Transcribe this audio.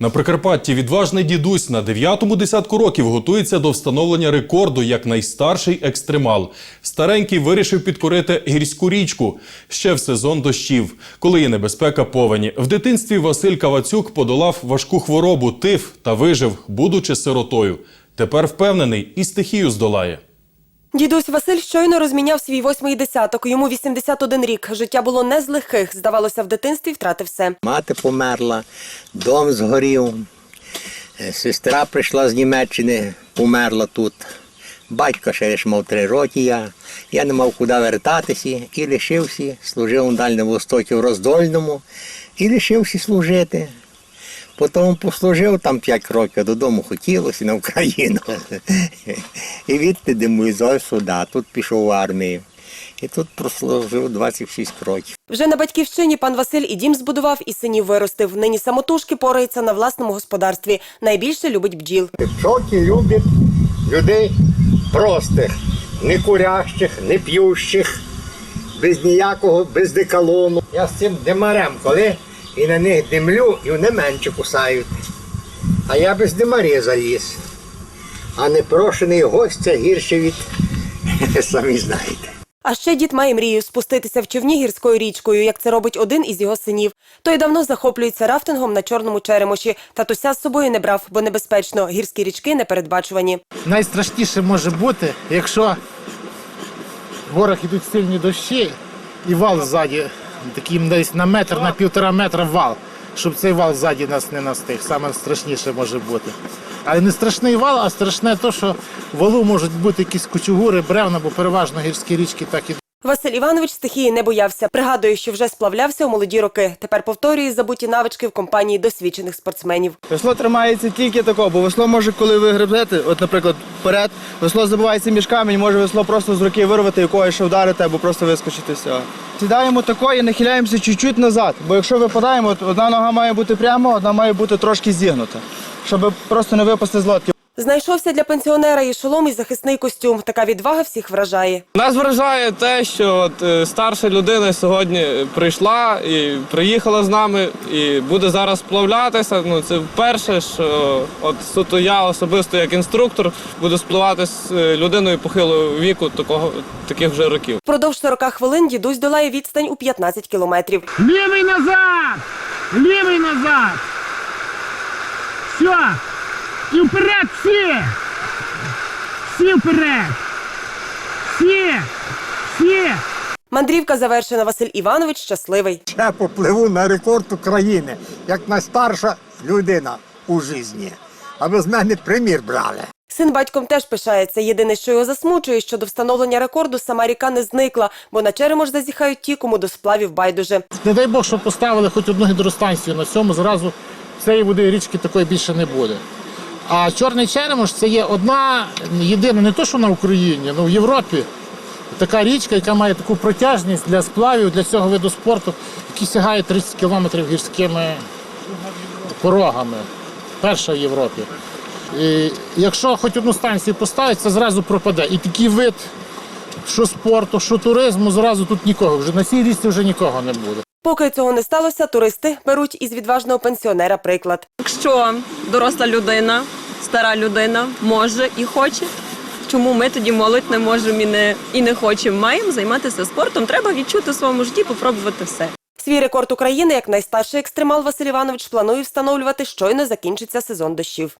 На Прикарпатті відважний дідусь на дев'ятому десятку років готується до встановлення рекорду як найстарший екстремал. Старенький вирішив підкорити гірську річку ще в сезон дощів, коли є небезпека повені. В дитинстві Василь Кавацюк подолав важку хворобу тиф та вижив, будучи сиротою. Тепер впевнений і стихію здолає. Дідусь Василь щойно розміняв свій восьмий десяток. Йому 81 рік. Життя було не з легких. Здавалося, в дитинстві втратив все. Мати померла, дом згорів, е, сестра прийшла з Німеччини, померла тут. Батько ще лише мав три роки, я, я не мав куди вертатися і лишився, служив на Дальньому Востокі в Роздольному і лишився служити. Потім послужив там 5 років, додому хотілося на Україну. І відти демобілізував сюди, тут пішов в армію. І тут прослужив 26 років. Вже на батьківщині пан Василь і дім збудував, і синів виростив. Нині самотужки порається на власному господарстві. Найбільше любить бджіл. Пчолки люблять людей простих, не курящих, не п'ющих, без ніякого, без деколону. Я з цим димарем, коли і на них димлю, і вони менше кусають. А я без димаря заліз. А непрошений гость це гірше від самі знаєте. А ще дід має мрію спуститися в човні гірською річкою, як це робить один із його синів. Той давно захоплюється рафтингом на чорному черемоші. Татуся з собою не брав, бо небезпечно. Гірські річки непередбачувані. Найстрашніше може бути, якщо в горах йдуть сильні дощі і вал ззаді, такий десь на метр, на півтора метра вал, щоб цей вал ззаді нас не настиг. Саме страшніше може бути. Але не страшний вал, а страшне те, що валу можуть бути якісь кучугури, бревна, бо переважно гірські річки так і Василь Іванович стихії не боявся. Пригадує, що вже сплавлявся у молоді роки. Тепер повторює забуті навички в компанії досвідчених спортсменів. Весло тримається тільки тако, бо весло може, коли ви гребете, от, наприклад, вперед, весло забивається між камінь, може весло просто з руки вирвати, якогось ще вдарити або просто вискочити з. Сідаємо тако і нахиляємося чуть-чуть назад, бо якщо випадаємо, одна нога має бути прямо, одна має бути трошки зігнута, щоб просто не випасти з лодки. Знайшовся для пенсіонера і шолом і захисний костюм. Така відвага всіх вражає. Нас вражає те, що от, е, старша людина сьогодні прийшла і приїхала з нами і буде зараз сплавлятися. Ну це вперше, що от суто я особисто як інструктор буду спливати з е, людиною похилого віку такого таких вже років. Впродовж 40 хвилин дідусь долає відстань у 15 кілометрів. Лівий назад! Лівий назад! Все! І вперед всі! Всі вперед! Всі! Всі! Мандрівка завершена. Василь Іванович щасливий. Я попливу на рекорд України, як найстарша людина у житті. Аби з мене примір брали. Син батьком теж пишається. Єдине, що його засмучує, що до встановлення рекорду сама ріка не зникла, бо на черемош зазіхають ті, кому до сплавів байдуже. Не дай Бог, щоб поставили хоч одну гідростанцію на цьому, зразу цієї води річки такої більше не буде. А Чорний Черемош це є одна єдина, не то що на Україні, але в Європі. Така річка, яка має таку протяжність для сплавів, для цього виду спорту, який сягає 30 кілометрів гірськими порогами. Перша в Європі. І якщо хоч одну станцію поставить, це зразу пропаде. І такий вид, що спорту, що туризму, зразу тут нікого. Вже на цій річці вже нікого не буде. Поки цього не сталося, туристи беруть із відважного пенсіонера приклад. Якщо доросла людина, стара людина може і хоче, чому ми тоді молодь не можемо і не, і не хочемо? Маємо займатися спортом, треба відчути в своєму житті, попробувати все. Свій рекорд України як найстарший екстремал Василь Іванович планує встановлювати щойно закінчиться сезон дощів.